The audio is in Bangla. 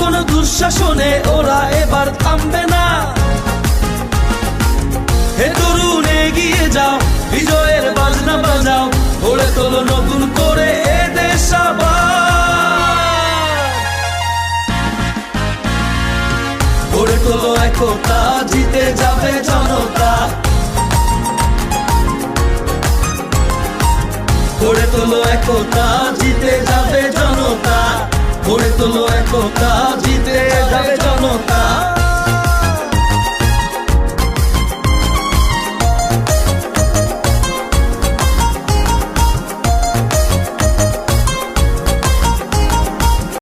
কোন দুঃশাসনে ওরা এবার থামবে না। হে তরুণ, এগিয়ে যাও, বিজয়ের বাজনা বাজাও, গড়ে তোলো নতুন করে এ দেশ একতা জিতে যাবে জনতা। গড়ে তোলো একতা জিতে যাবে জনতা। গড়ে তোলো একতা জিতে